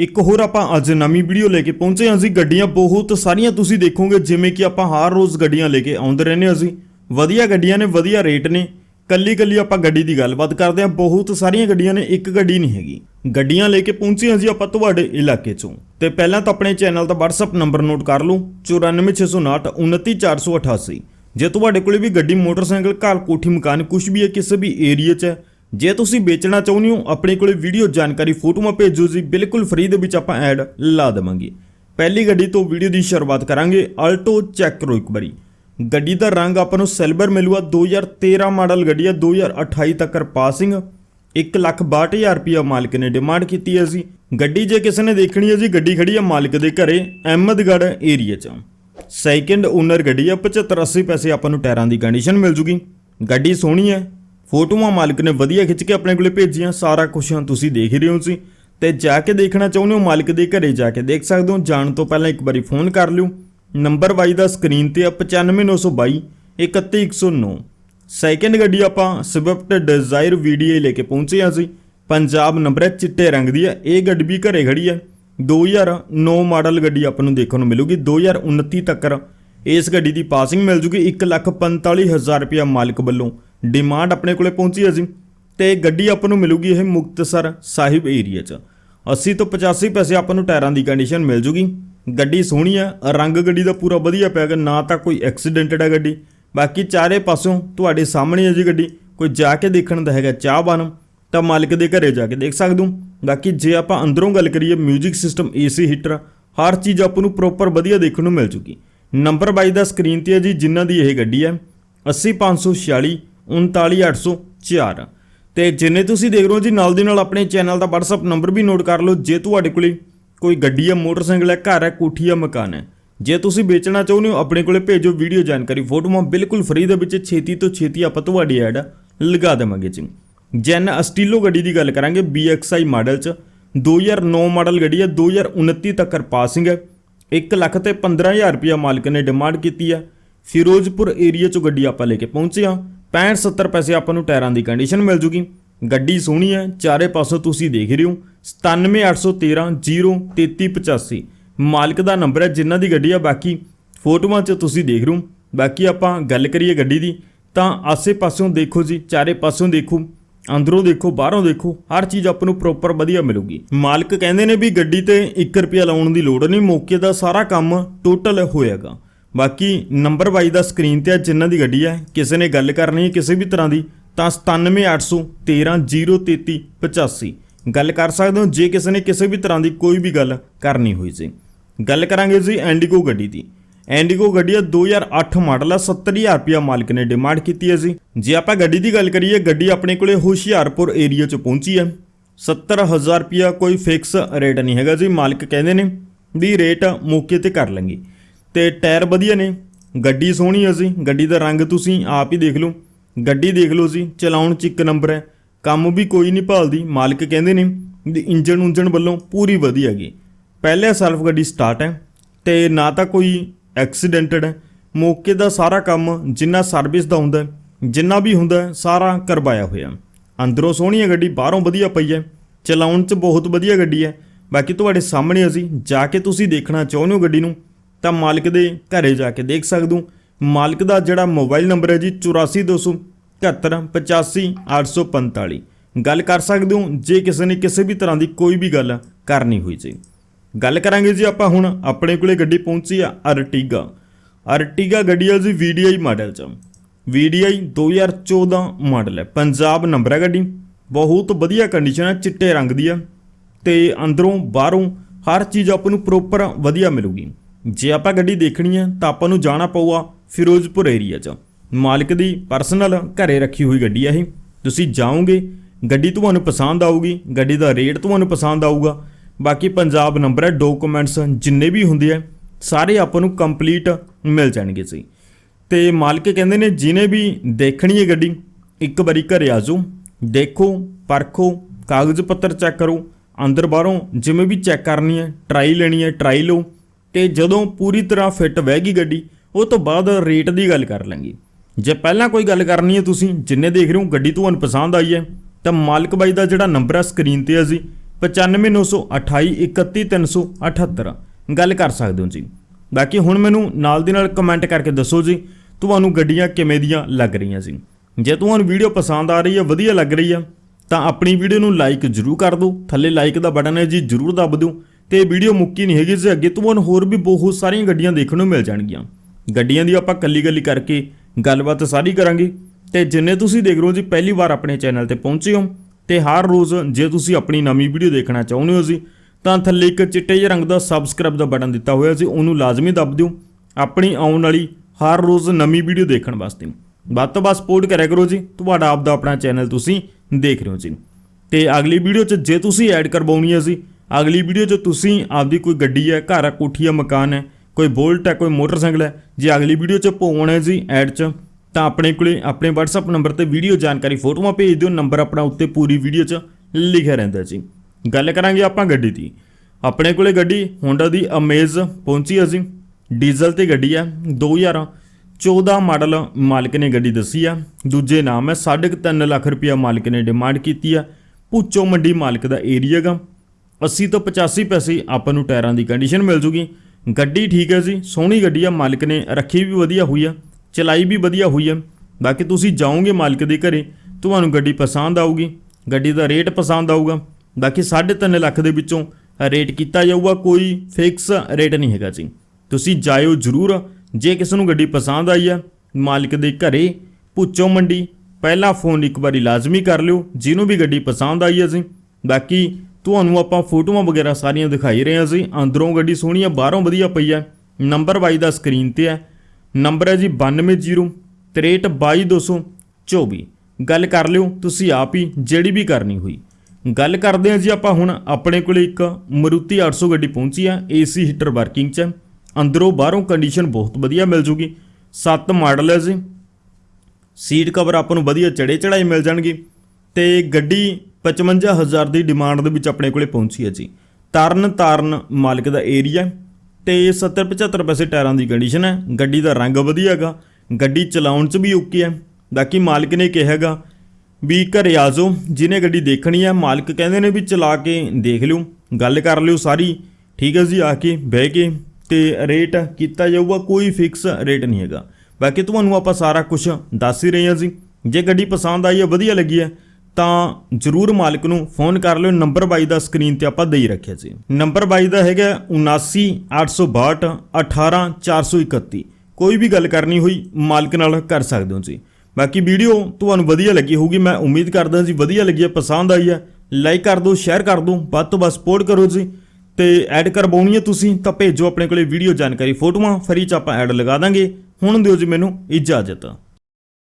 ਇੱਕ ਹੋਰ ਆਪਾਂ ਅੱਜ ਨਵੀਂ ਵੀਡੀਓ ਲੈ ਕੇ ਪਹੁੰਚੇ ਹਾਂ ਅਸੀਂ ਗੱਡੀਆਂ ਬਹੁਤ ਸਾਰੀਆਂ ਤੁਸੀਂ ਦੇਖੋਗੇ, ਜਿਵੇਂ ਕਿ ਆਪਾਂ ਹਰ ਰੋਜ਼ ਗੱਡੀਆਂ ਲੈ ਕੇ ਆਉਂਦੇ ਰਹਿੰਦੇ ਹਾਂ ਅਸੀਂ ਵਧੀਆ ਗੱਡੀਆਂ ਨੇ, ਵਧੀਆ ਰੇਟ ਨੇ। ਕੱਲੀ ਕੱਲੀ ਆਪਾਂ ਗੱਡੀ ਦੀ ਗੱਲਬਾਤ ਕਰਦੇ ਹਾਂ। ਬਹੁਤ ਸਾਰੀਆਂ ਗੱਡੀਆਂ ਨੇ, ਇੱਕ ਗੱਡੀ ਨਹੀਂ ਹੈਗੀ। ਗੱਡੀਆਂ ਲੈ ਕੇ ਪਹੁੰਚੇ ਹਾਂ ਜੀ ਆਪਾਂ ਤੁਹਾਡੇ ਇਲਾਕੇ ਚੋਂ। ਤੇ ਪਹਿਲਾਂ ਤਾਂ ਆਪਣੇ ਚੈਨਲ ਦਾ WhatsApp ਨੰਬਰ ਨੋਟ ਕਰ ਲਓ 94659 29488 ਜੇ ਤੁਹਾਡੇ ਕੋਲ ਵੀ ਗੱਡੀ ਮੋਟਰਸਾਈਕਲ ਘਰ ਕੋਠੀ ਮਕਾਨ ਕੁਝ ਵੀ ਹੈ ਕਿਸੇ ਵੀ ਏਰੀਆ 'ਚ ਹੈ ਜੇ ਤੁਸੀਂ ਵੇਚਣਾ ਚਾਹੁੰਦੇ ਹੋ, ਆਪਣੇ ਕੋਲੇ ਵੀਡੀਓ ਜਾਣਕਾਰੀ ਫੋਟੋਆਂ ਭੇਜੋ ਜੀ, ਬਿਲਕੁਲ ਫ੍ਰੀ ਦੇ ਵਿੱਚ ਆਪਾਂ ਐਡ ਲਾ ਦੇਵਾਂਗੇ। ਪਹਿਲੀ ਗੱਡੀ ਤੋਂ ਵੀਡੀਓ ਦੀ ਸ਼ੁਰੂਆਤ ਕਰਾਂਗੇ ਆਲਟੋ ਚੈੱਕ ਕਰੋ ਇੱਕ ਵਾਰੀ। ਗੱਡੀ ਦਾ ਰੰਗ ਆਪਾਂ ਨੂੰ ਸਿਲਵਰ ਮਿਲੂਗਾ 2013 ਮਾਡਲ ਗੱਡੀ ਹੈ 2028 ਤੱਕ ਪਾਸਿੰਗ 162000 ਰੁਪਿਆ ਮਾਲਕ ਨੇ ਡਿਮਾਂਡ ਕੀਤੀ ਹੈ ਜੀ। ਗੱਡੀ ਜੇ ਕਿਸੇ ਨੇ ਦੇਖਣੀ ਹੈ ਜੀ, ਗੱਡੀ ਖੜੀ ਹੈ ਮਾਲਕ ਦੇ ਘਰੇ, ਅਹਿਮਦਗੜ੍ਹ ਏਰੀਆ 'ਚ। ਸੈਕਿੰਡ ਓਨਰ ਗੱਡੀ ਹੈ 75 80 ਪੈਸੇ ਆਪਾਂ ਨੂੰ ਟਾਇਰਾਂ ਦੀ ਕੰਡੀਸ਼ਨ ਮਿਲ ਜੂਗੀ। ਗੱਡੀ ਸੋਹਣੀ ਹੈ ਫੋਟੋਆਂ ਮਾਲਕ ਨੇ ਵਧੀਆ ਖਿੱਚ ਕੇ ਆਪਣੇ ਕੋਲੇ ਭੇਜੀਆਂ, ਸਾਰਾ ਕੁਝ ਤੁਸੀਂ ਦੇਖ ਰਹੇ ਹੋ ਸੀ ਤੇ ਜਾ ਕੇ ਦੇਖਣਾ ਚਾਹੁੰਦੇ ਹੋ ਮਾਲਕ ਦੇ ਘਰੇ ਜਾ ਕੇ ਦੇਖ ਸਕਦੇ ਹੋ। ਜਾਣ ਤੋਂ ਪਹਿਲਾਂ ਇੱਕ ਵਾਰੀ ਫੋਨ ਕਰ ਲਿਓ। ਨੰਬਰ ਵਾਈ ਦਾ ਸਕਰੀਨ ਤੇ ਆ 95922 31109 ਸੈਕਿੰਡ ਗੱਡੀ ਆਪਾਂ ਸਵਿਫਟ ਡਿਜ਼ਾਇਰ ਵੀਡੀਏ ਲੈ ਕੇ ਪਹੁੰਚੇ ਹਾਂ ਸੀ ਪੰਜਾਬ ਨੰਬਰ ਹੈ, ਚਿੱਟੇ ਰੰਗ ਦੀ ਹੈ। ਇਹ ਗੱਡੀ ਵੀ ਘਰੇ ਖੜੀ ਹੈ। 2009 ਮਾਡਲ ਗੱਡੀ ਆਪਾਂ ਨੂੰ ਦੇਖਣ ਨੂੰ ਮਿਲੂਗੀ। 2029 ਤੱਕ ਇਸ ਗੱਡੀ ਦੀ ਪਾਸਿੰਗ ਮਿਲ ਜੂਗੀ। 145000 ਰੁਪਇਆ ਮਾਲਕ ਵੱਲੋਂ ਡਿਮਾਂਡ ਆਪਣੇ ਕੋਲੇ ਪਹੁੰਚੀ ਹੈ ਜੀ। ਤੇ ਗੱਡੀ ਆਪਾਂ ਨੂੰ ਮਿਲੂਗੀ ਇਹ ਮੁਕਤਸਰ ਸਾਹਿਬ ਏਰੀਆ 'ਚ। 80 ਤੋਂ 85 ਪੈਸੇ ਆਪਾਂ ਨੂੰ ਟਾਇਰਾਂ ਦੀ ਕੰਡੀਸ਼ਨ ਮਿਲ ਜੂਗੀ। ਗੱਡੀ ਸੋਹਣੀ ਆ ਰੰਗ ਗੱਡੀ ਦਾ ਪੂਰਾ ਵਧੀਆ ਪਿਆ ਗਾ ਨਾ ਤਾਂ ਕੋਈ ਐਕਸੀਡੈਂਟਡ ਹੈ ਗੱਡੀ। ਬਾਕੀ ਚਾਰੇ ਪਾਸੋਂ ਤੁਹਾਡੇ ਸਾਹਮਣੇ ਹੈ ਜੀ ਗੱਡੀ, ਕੋਈ ਜਾ ਕੇ ਦੇਖਣ ਦਾ ਹੈਗਾ ਚਾਹ ਬਨ ਤਾਂ ਮਾਲਕ ਦੇ ਘਰੇ ਜਾ ਕੇ ਦੇਖ ਸਕਦੇ। ਬਾਕੀ ਜੇ ਆਪਾਂ ਅੰਦਰੋਂ ਗੱਲ ਕਰੀਏ 뮤직 ਸਿਸਟਮ ਏਸੀ ਹੀਟਰ ਹਰ ਚੀਜ਼ ਆਪਾਂ ਨੂੰ ਪ੍ਰੋਪਰ ਵਧੀਆ ਦੇਖਣ ਨੂੰ ਮਿਲ ਜੂਗੀ। ਨੰਬਰ 22 ਦਾ ਸਕਰੀਨ ਤੇ ਹੈ ਜੀ, ਜਿਨ੍ਹਾਂ ਦੀ ਇਹ ਗੱਡੀ ਹੈ 80546 39804 ਤੇ ਜਿੰਨੇ ਤੁਸੀਂ ਦੇਖ ਰਹੇ ਹੋ ਜੀ, ਨਾਲ ਦੀ ਨਾਲ ਆਪਣੇ ਚੈਨਲ ਦਾ WhatsApp ਨੰਬਰ ਵੀ ਨੋਟ ਕਰ ਲਓ। ਜੇ ਤੁਹਾਡੇ ਕੋਲੇ ਕੋਈ ਗੱਡੀ ਹੈ ਮੋਟਰਸਾਈਕਲ ਹੈ ਘਰ ਹੈ ਕੋਠੀ ਹੈ ਮਕਾਨ ਹੈ ਜੇ ਤੁਸੀਂ ਵੇਚਣਾ ਚਾਹੁੰਦੇ ਹੋ, ਆਪਣੇ ਕੋਲੇ ਭੇਜੋ ਵੀਡੀਓ ਜਾਣਕਾਰੀ ਫੋਟੋਆਂ ਬਿਲਕੁਲ ਫ੍ਰੀ ਦੇ ਵਿੱਚ ਛੇਤੀ ਤੋਂ ਛੇਤੀ ਆਪਾਂ ਤੁਹਾਡੀ ਐਡ ਲਗਾ ਦੇਵਾਂਗੇ ਜੀ। ਜੈਨ ਅਸਟੀਲੋ ਗੱਡੀ ਦੀ ਗੱਲ ਕਰਾਂਗੇ BXI ਮਾਡਲ ਚ। 2009 ਮਾਡਲ ਗੱਡੀ ਹੈ 2029 ਤੱਕ ਪਾਸਿੰਗ ਹੈ 1 ਲੱਖ ਤੇ 15000 ਰੁਪਇਆ ਮਾਲਕ ਨੇ ਡਿਮਾਂਡ ਕੀਤੀ ਹੈ ਫਿਰੋਜ਼ਪੁਰ ਏਰੀਆ ਚੋਂ ਗੱਡੀ ਆਪਾਂ ਲੈ ਕੇ ਪਹੁੰਚੇ ਹਾਂ 65 70 ਪੈਸੇ ਆਪਾਂ ਨੂੰ ਟਾਇਰਾਂ ਦੀ ਕੰਡੀਸ਼ਨ ਮਿਲ ਜੂਗੀ। ਗੱਡੀ ਸੋਹਣੀ ਹੈ, ਚਾਰੇ ਪਾਸੋਂ ਤੁਸੀਂ ਦੇਖ ਰਹੇ ਹੋ 97813 03385 ਮਾਲਕ ਦਾ ਨੰਬਰ ਹੈ, ਜਿਨ੍ਹਾਂ ਦੀ ਗੱਡੀ ਆ, ਬਾਕੀ ਫੋਟੋਆਂ 'ਚ ਤੁਸੀਂ ਦੇਖ ਰਹੇ ਹੋ। ਬਾਕੀ ਆਪਾਂ ਗੱਲ ਕਰੀਏ ਗੱਡੀ ਦੀ, ਤਾਂ ਆਸੇ-ਪਾਸਿਓਂ ਦੇਖੋ ਜੀ, ਚਾਰੇ ਪਾਸਿਓਂ ਦੇਖੋ, ਅੰਦਰੋਂ ਦੇਖੋ, ਬਾਹਰੋਂ ਦੇਖੋ, ਹਰ ਚੀਜ਼ ਆਪ ਨੂੰ ਪ੍ਰੋਪਰ ਵਧੀਆ ਮਿਲੂਗੀ। ਮਾਲਕ ਕਹਿੰਦੇ ਨੇ ਵੀ ਗੱਡੀ ਤੇ 1 ਰੁਪਿਆ ਲਾਉਣ ਦੀ ਲੋੜ ਨਹੀਂ, ਮੌਕੇ ਦਾ ਸਾਰਾ ਕੰਮ ਟੋਟਲ ਹੋਏਗਾ ਬਾਕੀ ਨੰਬਰ 22 ਦਾ ਸਕਰੀਨ ਤੇ ਆ ਜਿਨ੍ਹਾਂ ਦੀ ਗੱਡੀ ਹੈ ਕਿਸੇ ਨੇ ਗੱਲ ਕਰਨੀ ਹੈ ਕਿਸੇ ਵੀ ਤਰ੍ਹਾਂ ਦੀ, ਤਾਂ 9781130385 ਗੱਲ ਕਰ ਸਕਦੇ ਹੋ, ਜੇ ਕਿਸੇ ਨੇ ਕਿਸੇ ਵੀ ਤਰ੍ਹਾਂ ਦੀ ਕੋਈ ਵੀ ਗੱਲ ਕਰਨੀ ਹੋਈ ਜੀ ਗੱਲ ਕਰਾਂਗੇ ਜੀ ਐਂਡੀਗੋ ਗੱਡੀ ਦੀ। ਐਂਡੀਗੋ ਗੱਡੀ ਹੈ 2008 ਮਾਡਲ ਹੈ 70000 ਰੁਪਇਆ ਮਾਲਕ ਨੇ ਡਿਮਾਂਡ ਕੀਤੀ ਹੈ ਜੀ। ਜੇ ਆਪਾਂ ਗੱਡੀ ਦੀ ਗੱਲ ਕਰੀਏ, ਗੱਡੀ ਆਪਣੇ ਕੋਲੇ ਹੁਸ਼ਿਆਰਪੁਰ ਏਰੀਆ 'ਚ ਪਹੁੰਚੀ ਹੈ। 70000 ਰੁਪਇਆ ਕੋਈ ਫਿਕਸ ਰੇਟ ਨਹੀਂ ਹੈਗਾ ਜੀ, ਮਾਲਕ ਕਹਿੰਦੇ ਨੇ ਵੀ ਰੇਟ ਮੌਕੇ ਤੇ ਕਰ ਲਾਂਗੇ। ਤੇ ਟਾਇਰ ਵਧੀਆ ਨੇ। ਗੱਡੀ ਸੋਹਣੀ ਹੈ ਜੀ। ਗੱਡੀ ਦਾ ਰੰਗ ਤੁਸੀਂ ਆਪ ਹੀ ਦੇਖ ਲਓ। ਗੱਡੀ ਦੇਖ ਲਓ ਜੀ। ਚਲਾਉਣ 'ਚ ਇੱਕ ਨੰਬਰ ਹੈ। ਕੰਮ ਵੀ ਕੋਈ ਨਹੀਂ ਭਾਲਦੀ। ਮਾਲਕ ਕਹਿੰਦੇ ਨੇ ਵੀ ਇੰਜਨ ਉਂਜਨ ਵੱਲੋਂ ਪੂਰੀ ਵਧੀਆ ਗਈ ਪਹਿਲੇ ਸੈਲਫ ਗੱਡੀ ਸਟਾਰਟ ਹੈ। ਤੇ ਨਾ ਤਾਂ ਕੋਈ ਐਕਸੀਡੈਂਟਡ ਹੈ। ਮੌਕੇ ਦਾ ਸਾਰਾ ਕੰਮ ਜਿੰਨਾ ਸਰਵਿਸ ਦਾ ਹੁੰਦਾ, ਜਿੰਨਾ ਵੀ ਹੁੰਦਾ, ਸਾਰਾ ਕਰਵਾਇਆ ਹੋਇਆ। ਅੰਦਰੋਂ ਸੋਹਣੀ ਹੈ ਗੱਡੀ, ਬਾਹਰੋਂ ਵਧੀਆ ਪਈ ਹੈ। ਚਲਾਉਣ 'ਚ ਬਹੁਤ ਵਧੀਆ ਗੱਡੀ ਹੈ। ਬਾਕੀ ਤੁਹਾਡੇ ਸਾਹਮਣੇ ਅਸੀਂ ਜਾ ਕੇ ਤੁਸੀਂ ਦੇਖਣਾ ਚਾਹੁੰਦੇ ਹੋ ਗੱਡੀ ਨੂੰ। ਤਾਂ ਮਾਲਕ ਦੇ ਘਰੇ ਜਾ ਕੇ ਦੇਖ ਸਕਦੇ। ਹੋ ਮਾਲਕ ਦਾ ਜਿਹੜਾ ਮੋਬਾਈਲ ਨੰਬਰ ਹੈ ਜੀ 8427 85845 ਗੱਲ ਕਰ ਸਕਦੇ ਹੋ ਜੇ ਕਿਸੇ ਨੇ ਕਿਸੇ ਵੀ ਤਰ੍ਹਾਂ ਦੀ ਕੋਈ ਵੀ ਗੱਲ ਕਰਨੀ ਹੋਈ ਜੀ। ਗੱਲ ਕਰਾਂਗੇ ਜੀ ਆਪਾਂ ਹੁਣ, ਆਪਣੇ ਕੋਲੇ ਗੱਡੀ ਪਹੁੰਚੀ ਆ ਅਰਟੀਗਾ। ਅਰਟੀਗਾ ਗੱਡੀ ਆ ਜੀ VDI ਮਾਡਲ ਚ। VDI 2014 ਮਾਡਲ ਹੈ, ਪੰਜਾਬ ਨੰਬਰ ਹੈ ਗੱਡੀ। ਬਹੁਤ ਵਧੀਆ ਕੰਡੀਸ਼ਨ ਹੈ, ਚਿੱਟੇ ਰੰਗ ਦੀ ਆ। ਤੇ ਅੰਦਰੋਂ ਬਾਹਰੋਂ ਹਰ ਚੀਜ਼ ਆਪਾਂ ਨੂੰ ਪ੍ਰੋਪਰ ਵਧੀਆ ਮਿਲੂਗੀ। ਜੇ ਆਪਾਂ ਗੱਡੀ ਦੇਖਣੀ ਹੈ ਤਾਂ ਆਪਾਂ ਨੂੰ ਜਾਣਾ ਪਊਗਾ ਫਿਰੋਜ਼ਪੁਰ ਏਰੀਆ 'ਚ। ਮਾਲਕ ਦੀ ਪਰਸਨਲ ਘਰੇ ਰੱਖੀ ਹੋਈ ਗੱਡੀ ਹੈ ਇਹ। ਤੁਸੀਂ ਜਾਓਗੇ, ਗੱਡੀ ਤੁਹਾਨੂੰ ਪਸੰਦ ਆਊਗੀ, ਗੱਡੀ ਦਾ ਰੇਟ ਤੁਹਾਨੂੰ ਪਸੰਦ ਆਊਗਾ। ਬਾਕੀ ਪੰਜਾਬ ਨੰਬਰ ਹੈ ਡਾਕੂਮੈਂਟਸ ਜਿੰਨੇ ਵੀ ਹੁੰਦੇ ਆ, ਸਾਰੇ ਆਪਾਂ ਨੂੰ ਕੰਪਲੀਟ ਮਿਲ ਜਾਣਗੇ ਜੀ। ਤੇ ਮਾਲਕ ਕਹਿੰਦੇ ਨੇ ਜਿਨੇ ਵੀ ਦੇਖਣੀ ਹੈ ਗੱਡੀ, ਇੱਕ ਵਾਰੀ ਘਰੇ ਆ ਜਾਓ। ਦੇਖੋ, ਪਰਖੋ, ਕਾਗਜ਼ ਪੱਤਰ ਚੈੱਕ ਕਰੋ। ਅੰਦਰ ਬਾਹਰੋਂ ਜਿਵੇਂ ਵੀ ਚੈੱਕ ਕਰਨੀ ਹੈ ਟਰਾਈ ਲੈਣੀ ਹੈ ਟਰਾਈ ਲਓ। ਤੇ ਜਦੋਂ ਪੂਰੀ ਤਰ੍ਹਾਂ ਫਿੱਟ ਵਹਿ ਗਈ ਗੱਡੀ, ਉਹ ਤੋਂ ਬਾਅਦ ਰੇਟ ਦੀ ਗੱਲ ਕਰ ਲਾਂਗੇ। ਜੇ ਪਹਿਲਾਂ ਕੋਈ ਗੱਲ ਕਰਨੀ ਹੈ ਤੁਸੀਂ, ਜਿੰਨੇ ਦੇਖ ਰਹੇ ਹੋ ਗੱਡੀ ਤੁਹਾਨੂੰ ਪਸੰਦ ਆਈ ਹੈ, ਤਾਂ ਮਾਲਕ ਬਾਈ ਦਾ ਜਿਹੜਾ ਨੰਬਰ ਆ ਸਕਰੀਨ ਤੇ ਆ ਜੀ 9598231378 ਗੱਲ ਕਰ ਸਕਦੇ ਹੋ ਜੀ। ਬਾਕੀ ਹੁਣ ਮੈਨੂੰ ਨਾਲ ਦੀ ਨਾਲ ਕਮੈਂਟ ਕਰਕੇ ਦੱਸੋ ਜੀ, ਤੁਹਾਨੂੰ ਗੱਡੀਆਂ ਕਿਵੇਂ ਦੀਆਂ ਲੱਗ ਰਹੀਆਂ ਸੀ ਜੇ ਤੁਹਾਨੂੰ ਵੀਡੀਓ ਪਸੰਦ ਆ ਰਹੀ ਹੈ, ਵਧੀਆ ਲੱਗ ਰਹੀ ਹੈ, ਤਾਂ ਆਪਣੀ ਵੀਡੀਓ ਨੂੰ ਲਾਈਕ ਜ਼ਰੂਰ ਕਰ ਦਿਓ। ਥੱਲੇ ਲਾਈਕ ਦਾ ਬਟਨ ਹੈ ਜੀ, ਜ਼ਰੂਰ ਦਬ ਦਿਓ। ਤੇ ਵੀਡੀਓ ਮੁੱਕੀ ਨਹੀਂ ਹੈਗੀ ਜੀ ਅੱਗੇ ਤੋਂ ਹੁਣ ਹੋਰ ਵੀ ਬਹੁਤ ਸਾਰੀਆਂ ਗੱਡੀਆਂ ਦੇਖਣ ਨੂੰ ਮਿਲ ਜਾਣਗੀਆਂ। ਗੱਡੀਆਂ ਦੀ ਆਪਾਂ ਕੱਲੀ ਕੱਲੀ ਕਰਕੇ ਗੱਲਬਾਤ ਸਾਰੀ ਕਰਾਂਗੇ। ਤੇ ਜਿੰਨੇ ਤੁਸੀਂ ਦੇਖ ਰਹੇ ਹੋ ਜੀ, ਪਹਿਲੀ ਵਾਰ ਆਪਣੇ ਚੈਨਲ ਤੇ ਪਹੁੰਚੇ ਹੋ ਤੇ ਹਰ ਰੋਜ਼ ਜੇ ਤੁਸੀਂ ਆਪਣੀ ਨਵੀਂ ਵੀਡੀਓ ਦੇਖਣਾ ਚਾਹੁੰਦੇ ਹੋ ਜੀ, ਤਾਂ ਥੱਲੇ ਇੱਕ ਚਿੱਟੇ ਜਿਹੇ ਰੰਗ ਦਾ ਸਬਸਕ੍ਰਾਈਬ ਦਾ ਬਟਨ ਦਿੱਤਾ ਹੋਇਆ ਸੀ ਉਹਨੂੰ ਲਾਜ਼ਮੀ ਦਬ ਦਿਓ। ਆਪਣੀ ਆਉਣ ਵਾਲੀ ਹਰ ਰੋਜ਼ ਨਵੀਂ ਵੀਡੀਓ ਦੇਖਣ ਵਾਸਤੇ। ਵੱਧ ਤੋਂ ਵੱਧ ਸਪੋਰਟ ਕਰਿਆ ਕਰੋ ਜੀ, ਤੁਹਾਡਾ ਆਪ ਦਾ ਆਪਣਾ ਚੈਨਲ ਤੁਸੀਂ ਦੇਖ ਰਹੇ ਹੋ ਜੀ। ਤੇ ਅਗਲੀ ਵੀਡੀਓ 'ਚ ਜੇ ਤੁਸੀਂ ਐਡ ਕਰਵਾਉਣੀ ਹੈ ਜੀ ਅਗਲੀ ਵੀਡੀਓ 'ਚ ਤੁਸੀਂ ਆਪਦੀ ਕੋਈ ਗੱਡੀ ਹੈ, ਘਰ ਹੈ, ਕੋਠੀ ਹੈ, ਮਕਾਨ ਹੈ, ਕੋਈ ਬੋਲਟ ਹੈ, ਕੋਈ ਮੋਟਰਸਾਈਕਲ ਹੈ, ਜੇ ਅਗਲੀ ਵੀਡੀਓ 'ਚ ਪਾਉਣਾ ਹੈ ਜੀ ਐਡ 'ਚ, ਤਾਂ ਆਪਣੇ ਕੋਲੇ ਆਪਣੇ WhatsApp ਨੰਬਰ ਤੇ ਵੀਡੀਓ ਜਾਣਕਾਰੀ ਫੋਟੋਆਂ ਭੇਜ ਦਿਓ। ਨੰਬਰ ਆਪਣਾ ਉੱਤੇ ਪੂਰੀ ਵੀਡੀਓ 'ਚ ਲਿਖਿਆ ਰਹਿੰਦਾ ਜੀ। ਗੱਲ ਕਰਾਂਗੇ ਆਪਾਂ ਗੱਡੀ ਦੀ। ਆਪਣੇ ਕੋਲੇ ਗੱਡੀ Honda ਦੀ ਅਮੇਜ਼ ਪਹੁੰਚੀ ਅਸੀਂ ਡੀਜ਼ਲ ਤੇ ਗੱਡੀ ਆ 2014 ਮਾਡਲ ਮਾਲਕ ਨੇ ਗੱਡੀ ਦੱਸੀ ਆ ਦੂਜੇ ਨਾਮ ਹੈ 3.5 ਲੱਖ ਰੁਪਇਆ ਮਾਲਕ ਨੇ ਡਿਮਾਂਡ ਕੀਤੀ ਆ ਪੁੱਚੋ ਮੰਡੀ ਮਾਲਕ ਦਾ ਏਰੀਆ ਗਾ। 80 ਤੋਂ 85 ਪੈਸੇ ਆਪਾਂ ਨੂੰ ਟਾਇਰਾਂ ਦੀ ਕੰਡੀਸ਼ਨ ਮਿਲ ਜੂਗੀ। ਗੱਡੀ ਠੀਕ ਹੈ ਜੀ, ਸੋਹਣੀ ਗੱਡੀ ਆ, ਮਾਲਕ ਨੇ ਰੱਖੀ ਵੀ ਵਧੀਆ ਹੋਈ ਆ, ਚਲਾਈ ਵੀ ਵਧੀਆ ਹੋਈ ਆ। ਬਾਕੀ ਤੁਸੀਂ ਜਾਓਗੇ ਮਾਲਕ ਦੇ ਘਰੇ, ਤੁਹਾਨੂੰ ਗੱਡੀ ਪਸੰਦ ਆਊਗੀ, ਗੱਡੀ ਦਾ ਰੇਟ ਪਸੰਦ ਆਊਗਾ। ਬਾਕੀ 3.5 ਲੱਖ ਦੇ ਵਿੱਚੋਂ ਰੇਟ ਕੀਤਾ ਜਾਊਗਾ, ਕੋਈ ਫਿਕਸ ਰੇਟ ਨਹੀਂ ਹੈਗਾ ਜੀ। ਤੁਸੀਂ ਜਾਇਓ ਜ਼ਰੂਰ, ਜੇ ਕਿਸੇ ਨੂੰ ਗੱਡੀ ਪਸੰਦ ਆਈ ਆ, ਮਾਲਕ ਦੇ ਘਰੇ ਪੁੱਚੋ ਮੰਡੀ, ਪਹਿਲਾ ਫੋਨ ਇੱਕ ਵਾਰੀ ਲਾਜ਼ਮੀ ਕਰ ਲਿਓ, ਜਿਹਨੂੰ ਵੀ ਗੱਡੀ ਪਸੰਦ ਆਈ ਹੈ ਜੀ। ਬਾਕੀ ਤੁਹਾਨੂੰ ਆਪਾਂ ਫੋਟੋਆਂ ਵਗੈਰਾ ਸਾਰੀਆਂ ਦਿਖਾਈ ਰਹੇ ਹਾਂ ਜੀ। ਅੰਦਰੋਂ ਗੱਡੀ ਸੋਹਣੀ ਆ, ਬਾਹਰੋਂ ਵਧੀਆ ਪਈ ਹੈ ਨੰਬਰ ਬਾਈ ਦਾ ਸਕਰੀਨ ਤੇ ਹੈ ਨੰਬਰ ਹੈ ਜੀ 9206322224 ਗੱਲ ਕਰ ਲਿਓ, ਤੁਸੀਂ ਆਪ ਹੀ ਜਿਹੜੀ ਵੀ ਕਰਨੀ ਹੋਈ। ਗੱਲ ਕਰਦੇ ਹਾਂ ਜੀ ਆਪਾਂ ਹੁਣ ਆਪਣੇ ਕੋਲੇ ਇੱਕ ਮਰੂਤੀ 800 ਗੱਡੀ ਪਹੁੰਚੀ ਆ। ਏਸੀ ਹੀਟਰ ਵਰਕਿੰਗ 'ਚ ਹੈ। ਅੰਦਰੋਂ ਬਾਹਰੋਂ ਕੰਡੀਸ਼ਨ ਬਹੁਤ ਵਧੀਆ ਮਿਲ ਜੂਗੀ। 7 ਮਾਡਲ ਹੈ ਜੀ। ਸੀਟ ਕਵਰ ਆਪਾਂ ਨੂੰ ਵਧੀਆ ਚੜੇ ਚੜਾਈ ਮਿਲ ਜਾਣਗੇ। ਤੇ ਗੱਡੀ 55000 ਦੀ ਡਿਮਾਂਡ ਦੇ ਵਿੱਚ ਆਪਣੇ ਕੋਲੇ ਪਹੁੰਚੀ ਹੈ ਜੀ। ਤਰਨ ਤਾਰਨ ਮਾਲਕ ਦਾ ਏਰੀਆ ਤੇ 70 75 ਪੈਸੇ ਟਾਇਰਾਂ ਦੀ ਕੰਡੀਸ਼ਨ ਹੈ। ਗੱਡੀ ਦਾ ਰੰਗ ਵਧੀਆ ਹੈਗਾ। ਗੱਡੀ ਚਲਾਉਣ 'ਚ ਵੀ ਓਕੇ ਹੈ। ਬਾਕੀ ਮਾਲਕ ਨੇ ਕਿਹਾਗਾ ਵੀ ਘਰੇ ਆ ਜਾਓ। ਜਿਹਨੇ ਗੱਡੀ ਦੇਖਣੀ ਹੈ, ਮਾਲਕ ਕਹਿੰਦੇ ਨੇ ਵੀ ਚਲਾ ਕੇ ਦੇਖ ਲਿਓ। ਗੱਲ ਕਰ ਲਿਓ ਸਾਰੀ। ਠੀਕ ਹੈ ਜੀ, ਆ ਕੇ ਬਹਿ ਕੇ ਤੇ ਰੇਟ ਕੀਤਾ ਜਾਊਗਾ, ਕੋਈ ਫਿਕਸ ਰੇਟ ਨਹੀਂ ਹੈਗਾ। ਬਾਕੀ ਤੁਹਾਨੂੰ ਆਪਾਂ ਸਾਰਾ ਕੁਝ ਦੱਸ ਹੀ ਰਹੇ ਹਾਂ ਜੀ। ਜੇ ਗੱਡੀ ਪਸੰਦ ਆਈ ਹੈ, ਵਧੀਆ ਲੱਗੀ ਹੈ। ਤਾਂ ਜਰੂਰ ਮਾਲਕ ਨੂੰ ਫੋਨ ਕਰ ਲਿਓ। ਨੰਬਰ ਬਾਈ ਦਾ ਸਕਰੀਨ ਤੇ ਆਪਾਂ ਦੇਈ ਰੱਖਿਆ ਜੀ ਨੰਬਰ ਬਾਈ ਦਾ ਹੈਗਾ 79862 18431 ਕੋਈ ਵੀ ਗੱਲ ਕਰਨੀ ਹੋਈ, ਮਾਲਕ ਨਾਲ ਕਰ ਸਕਦੇ ਹੋ ਜੀ ਬਾਕੀ ਵੀਡੀਓ ਤੁਹਾਨੂੰ ਵਧੀਆ ਲੱਗੀ ਹੋਊਗੀ, ਮੈਂ ਉਮੀਦ ਕਰਦਾ ਜੀ ਵਧੀਆ ਲੱਗੀ ਹੈ ਪਸੰਦ ਆਈ ਹੈ ਲਾਈਕ ਕਰ ਦਿਓ, ਸ਼ੇਅਰ ਕਰ ਦਿਓ, ਵੱਧ ਤੋਂ ਵੱਧ ਸਪੋਰਟ ਕਰੋ ਜੀ। ਤੇ ਐਡ ਕਰਵਾਉਣੀ ਹੈ ਤੁਸੀਂ ਤਾਂ ਭੇਜੋ ਆਪਣੇ ਕੋਲੇ ਵੀਡੀਓ ਜਾਣਕਾਰੀ ਫੋਟੋਆਂ, ਫਰੀ ਚ ਆਪਾਂ ਐਡ ਲਗਾ ਦਾਂਗੇ। ਹੁਣ ਦਿਓ ਜੀ ਮੈਨੂੰ ਇਜਾਜ਼ਤ।